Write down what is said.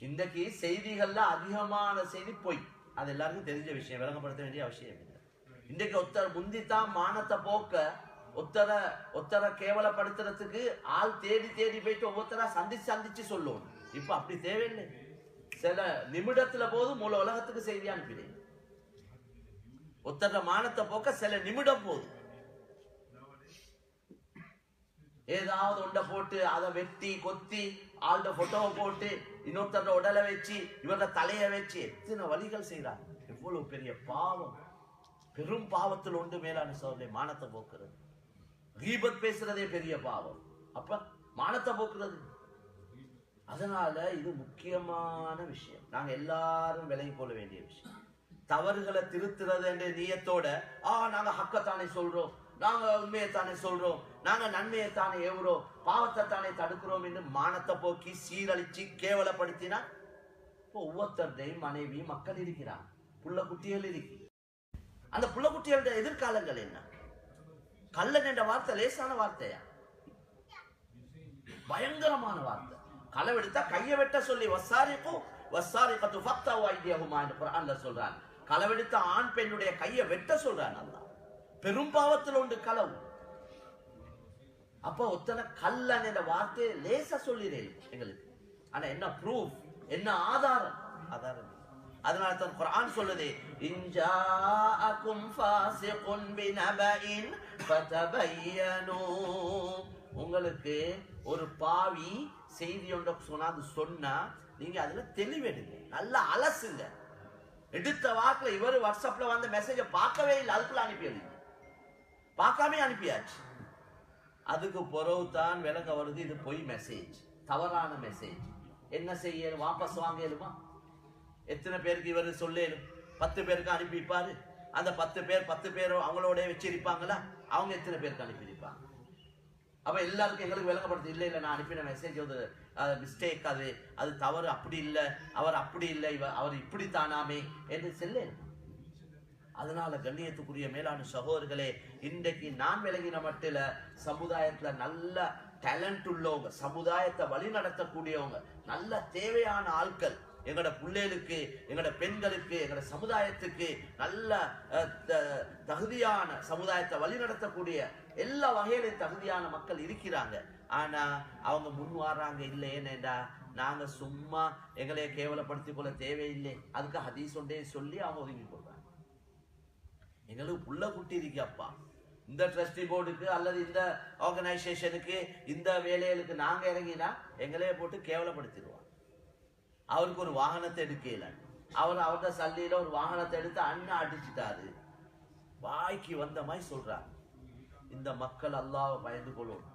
இன்றைக்கு செய்திகள்ல அதிகமான செய்தி பொய். அது எல்லாருக்கும் தெரிஞ்ச விஷயம் விளங்கப்படுத்த வேண்டிய அவசியம் இல்லை. இன்றைக்கு ஒருத்தர் முந்தித்தான் மானத்தை போக்க ஒத்தரை ஒத்தரை கேவலப்படுத்துறதுக்கு ஆள் தேடி தேடி போயிட்டு ஒவ்வொருத்தரா சந்திச்சு சந்திச்சு சொல்லுவோம் இப்ப அப்படி தேவையில்லை. சில நிமிடத்துல போதும் மூல உலகத்துக்கு செய்தி அனுப்பினேன். ஒத்தர மானத்தை போக்க சில நிமிடம் போதும். ஏதாவது ஒன்றை போட்டு அதை வெட்டி கொத்தி ஆள்ட போட்டோவை போட்டு இன்னொருத்தர உடலை வச்சு இவரோட தலையை வச்சு எத்தனை வழிகள் செய்கிறாங்க எவ்வளவு பெரிய பாவம். பெரும் பாவத்தில் உண்டு மேலான சோதனை மானத்தை போக்குறது. கீபத் பேசுறதே பெரிய பாவம். அப்ப மானத்தை போக்குறது. அதனால இது முக்கியமான விஷயம். நாங்க எல்லாரும் விலகி போல வேண்டிய விஷயம். தவறுகளை திருத்துறது என்ற நீயத்தோட ஆ நாங்க ஹக்கத்தானே சொல்றோம். நாங்க உண்மையைத்தானே சொல்றோம். நாங்க நன்மையைத்தானே ஏவுறோம். பாவத்தை தானே தடுக்கிறோம் என்று மானத்தை போக்கி சீரழிச்சு கேவலப்படுத்தினா இப்போ ஒவ்வொருத்தருடையும் மனைவி மக்கள் இருக்கிறான் புள்ள குட்டிகள் இருக்கு. அந்த புள்ள எதிர்காலங்கள் என்ன? கள்ளன் என்ற வார்த்தை லேசான வார்த்தையா? பயங்கரமான வார்த்தை. களவெடுத்தா கையை வெட்ட சொல்லி வசாரிக்கும் பத்து ஃபக்தா வைத்தியகுமா என்று குரான்ல சொல்றான் களவெடுத்த ஆண் பெண்ணுடைய கையை வெட்ட சொல்றான் அல்லாஹ். பெரும் பாவத்தில் உண்டு களவு. அப்ப ஒத்தனை கல்லன் என்ற வார்த்தையை லேசா சொல்லிடுறேன் எங்களுக்கு. ஆனா என்ன ப்ரூஃப் என்ன ஆதாரம்? ஆதாரம் அதனால தான் குரான் சொல்லுது இன்ஜாஅக்கும் ஃபாசிகுன் பினபஇன் ஃபதபையனு. உங்களுக்கு ஒரு பாவி செய்தி ஒன்று சொன்னா அது சொன்னா நீங்க அதுல தெளிவெடுங்க. நல்லா அலசுங்க. எடுத்த வாக்குல இவர் வாட்ஸ்அப்ல வந்த மெசேஜை பார்க்கவே இல்லை அதுக்குள்ள அனுப்பியது எல்லாமே அனுப்பியாச்சு. அதுக்கு பிறகு தான் விளக்க வருது இது பொய் மெசேஜ் தவறான மெசேஜ் என்ன செய்ய வாபஸ் வாங்கலுமா? எத்தனை பேருக்கு இவர் சொல்லேனும் பத்து பேருக்கு அனுப்பிப்பாரு அந்த பத்து பேர் பத்து பேரும் அவங்களோட வச்சிருப்பாங்களா? அவங்க எத்தனை பேருக்கு அனுப்பியிருப்பாங்க? அப்ப எல்லாருக்கும் எங்களுக்கு விளக்கப்படுது இல்லை இல்லை நான் அனுப்பின மெசேஜ் வந்து மிஸ்டேக் அது அது தவறு அப்படி இல்லை அவர் அப்படி இல்லை இவர் அவர் இப்படி தானாமே என்று செல்லேன் அதனால கண்ணியத்துக்குரிய மேலான சகோதரர்களே இன்றைக்கு நான் விளங்கின மட்டில சமுதாயத்துல நல்ல டேலண்ட் உள்ளவங்க சமுதாயத்தை வழி நடத்தக்கூடியவங்க நல்ல தேவையான ஆட்கள் எங்களோட பிள்ளைகளுக்கு எங்களோட பெண்களுக்கு எங்களோட சமுதாயத்துக்கு நல்ல த- தகுதியான சமுதாயத்தை வழி நடத்தக்கூடிய எல்லா வகையிலையும் தகுதியான மக்கள் இருக்கிறாங்க. ஆனா அவங்க முன் வர்றாங்க இல்லை ஏனேண்டா நாங்க சும்மா எங்களைய கேவலப்படுத்திக் கொள்ள தேவையில்லை. அதுக்கு ஹதீஸ் ஒன்றே சொல்லி அவங்க ஒதுங்கி கொள்றாங்க. எங்களுக்கு புள்ள குட்டி இருக்கு அப்பா. இந்த ட்ரஸ்டி போர்டுக்கு அல்லது இந்த ஆர்கனைசேஷனுக்கு இந்த வேலைகளுக்கு நாங்கள் இறங்கினா எங்களையே போட்டு கேவலப்படுத்திடுவோம் அவருக்கு ஒரு வாகனத்தை எடுக்கல. அவர் அவரோட சல்லியில் ஒரு வாகனத்தை எடுத்து அண்ணன் அடிச்சிட்டாரு. வாய்க்கு வந்த மாதிரி சொல்கிறார் இந்த மக்கள் அல்லாவை பயந்து கொள்ளணும்